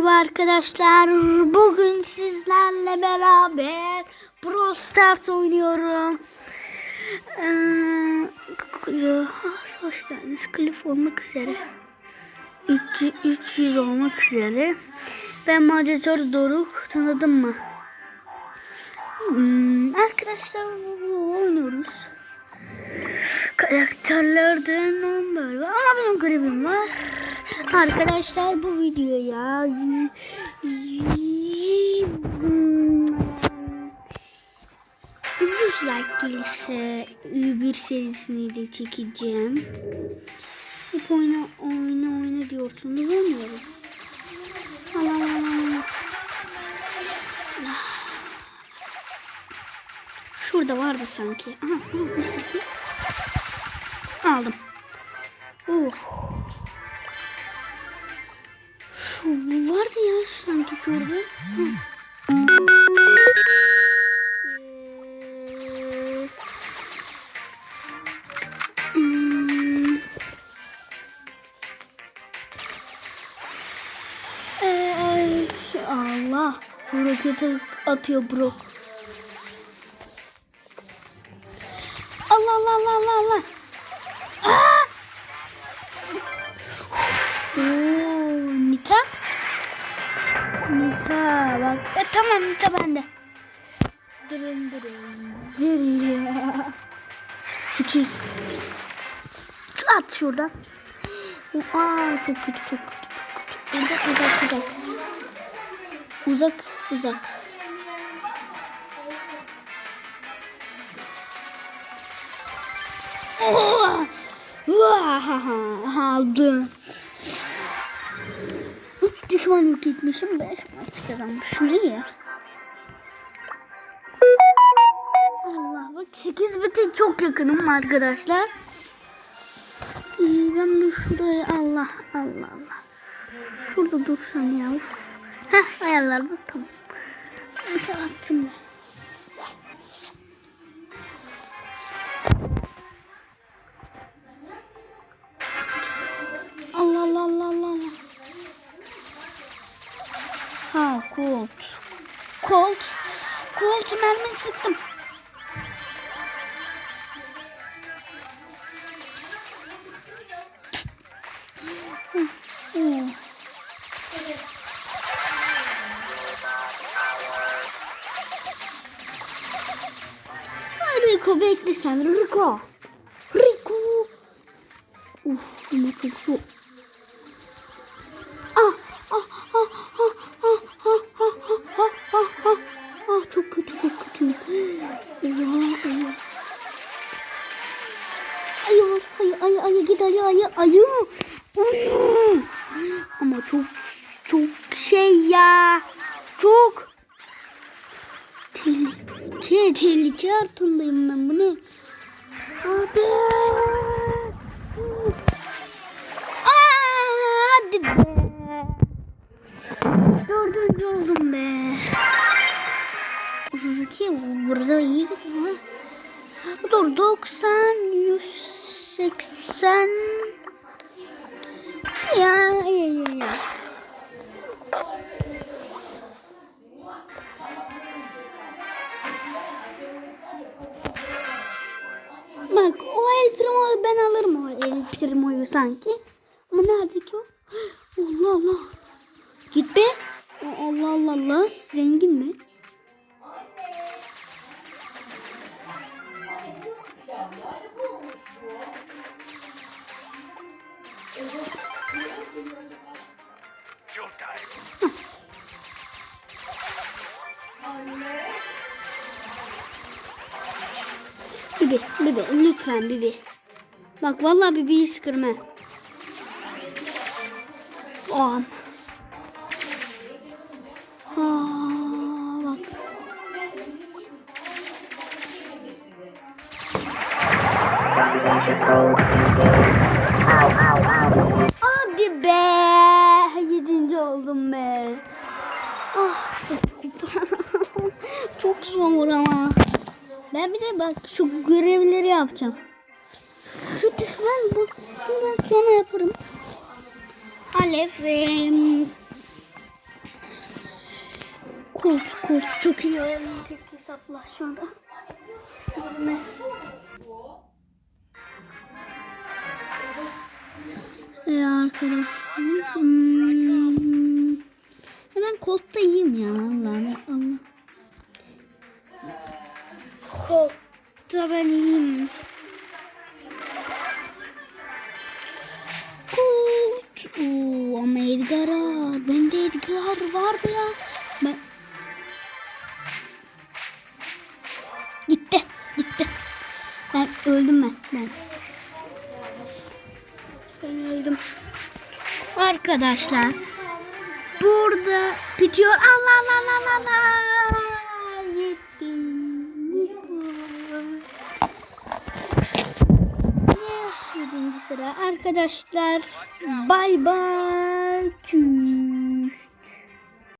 Merhaba arkadaşlar. Bugün sizlerle beraber Brawl Stars oynuyorum. Ee, hoş geldiniz. Klif olmak üzere. 300, 300 olmak üzere. Ben moderatör Doruk. Tanıdın mı? Hmm, arkadaşlar oynuyoruz. Karakterlerden böyle ama benim gribim var. Arkadaşlar bu videoya y- y- hmm, 100 like gelirse bir serisini de çekeceğim. Hep oyna oyna oyna diyorsunuz oynuyorum. Şurada vardı sanki. Aha. Aldım. Oh. gördüm. Ee, Allah roketi atıyor Brok. Allah Allah Allah Allah Allah. Aa! Nita bak. E, tamam Nita bende. Dırın dırın. Gel ya. Sekiz. At şuradan. Aa çok kötü çok kötü çok kötü. Uzak uzak uzak. Uzak uzak. Oh! Aldım. Düşman yok etmişim. Beş maç kazanmışım. İyi. Allah bak 8 biti çok yakınım arkadaşlar. İyi ben bir şuraya Allah Allah Allah. Şurada dursam ya. Uf. Heh ayarlarda tamam. Bir şey attım da. Colt. Colt. Colt mermi sıktım. Rico bekle sen Rico. Rico. Uf ama çok zor. Tehlike altındayım ben bu ne? Abi. Aa, hadi be. Dördüncü oldum be. 32 burada iyi ama. Dur 90 180 ya ya ya ya. Primoyu sanki. Ama nerede ki o? Allah Allah. Git be. Allah Allah Allah. Zengin mi? Bibi, Bibi lütfen Bibi. Bak vallahi Bibi'yi sıkırma. Oğam. Aa, bak. Hadi be. Yedinci oldum be. Ah, Çok zor ama. Ben bir de bak şu görevleri yapacağım. Şu düşman bu. Ben sonra yaparım. Alev. em, Colt çok iyi oynuyor tek hesapla şu anda. Yirmi. Ee, arkadaşlar. Hmm. Ben Colt'ta iyiyim ya Allah Allah. Colt'ta ben iyiyim. Ben. Ben. Öldüm. Arkadaşlar. Burada bitiyor. Allah Allah Allah Allah. Gitti. Yedinci sıra arkadaşlar. Bay bay.